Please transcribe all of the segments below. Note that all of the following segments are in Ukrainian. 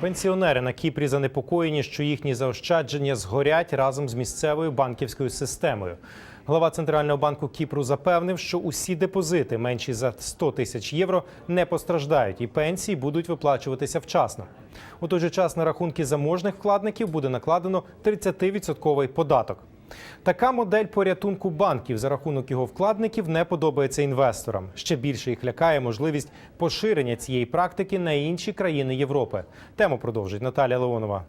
Пенсіонери на Кіпрі занепокоєні, що їхні заощадження згорять разом з місцевою банківською системою. Глава центрального банку Кіпру запевнив, що усі депозити менші за 100 тисяч євро не постраждають, і пенсії будуть виплачуватися вчасно. У той же час на рахунки заможних вкладників буде накладено 30-відсотковий податок. Така модель порятунку банків за рахунок його вкладників не подобається інвесторам. Ще більше їх лякає можливість поширення цієї практики на інші країни Європи. Тему продовжить Наталя Леонова.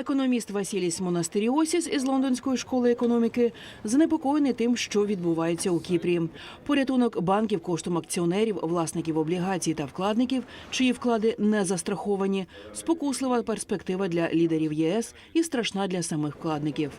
Економіст Васіліс Монастиріосіс із лондонської школи економіки занепокоєний тим, що відбувається у Кіпрі. Порятунок банків коштом акціонерів, власників облігацій та вкладників, чиї вклади не застраховані, спокуслива перспектива для лідерів ЄС і страшна для самих вкладників.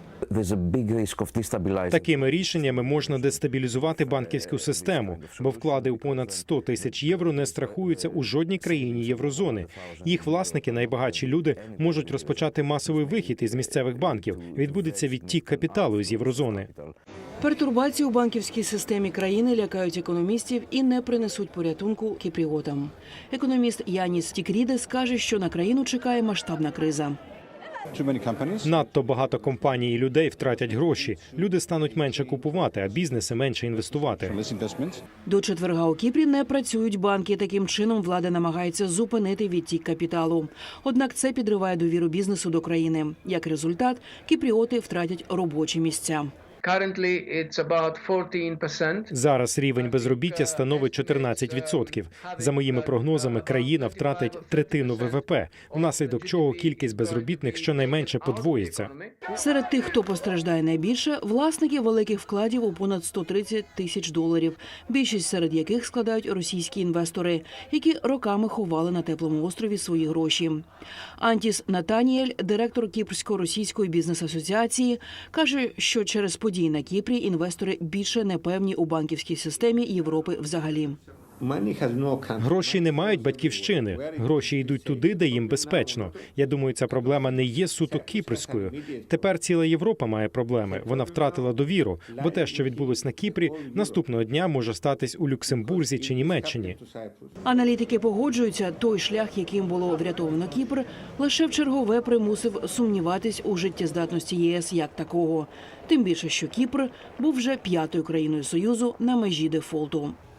Такими рішеннями можна дестабілізувати банківську систему, бо вклади у понад 100 тисяч євро не страхуються у жодній країні єврозони. Їх власники, найбагатші люди, можуть розпочати масовий вихід із місцевих банків. Відбудеться відтік капіталу з єврозони. Пертурбації у банківській системі країни лякають економістів і не принесуть порятунку кіпріотам. Економіст Яніс Стікрідес каже, що на країну чекає масштабна криза. Надто багато компаній і людей втратять гроші. Люди стануть менше купувати, а бізнеси менше інвестувати. До четверга у Кіпрі не працюють банки. Таким чином влада намагається зупинити відтік капіталу. Однак це підриває довіру бізнесу до країни. Як результат, кіпріоти втратять робочі місця. Currently, it's about 14%. Зараз рівень безробіття становить 14%. За моїми прогнозами, країна втратить третину ВВП, внаслідок чого кількість безробітних щонайменше подвоїться. Серед тих, хто постраждає найбільше, власники великих вкладів у понад 130 тисяч доларів, більшість серед яких складають російські інвестори, які роками ховали на теплому острові свої гроші. Антіс Натаніель, директор Кіпрсько-російської бізнес-асоціації, каже, що через події на Кіпрі інвестори більше не певні у банківській системі Європи взагалі. Гроші не мають батьківщини. Гроші йдуть туди, де їм безпечно. Я думаю, ця проблема не є суто кіпрською. Тепер ціла Європа має проблеми. Вона втратила довіру, бо те, що відбулось на Кіпрі, наступного дня може статись у Люксембурзі чи Німеччині. Аналітики погоджуються, той шлях, яким було врятовано Кіпр, лише в чергове примусив сумніватись у життєздатності ЄС як такого. Тим більше, що Кіпр був вже п'ятою країною союзу на межі дефолту.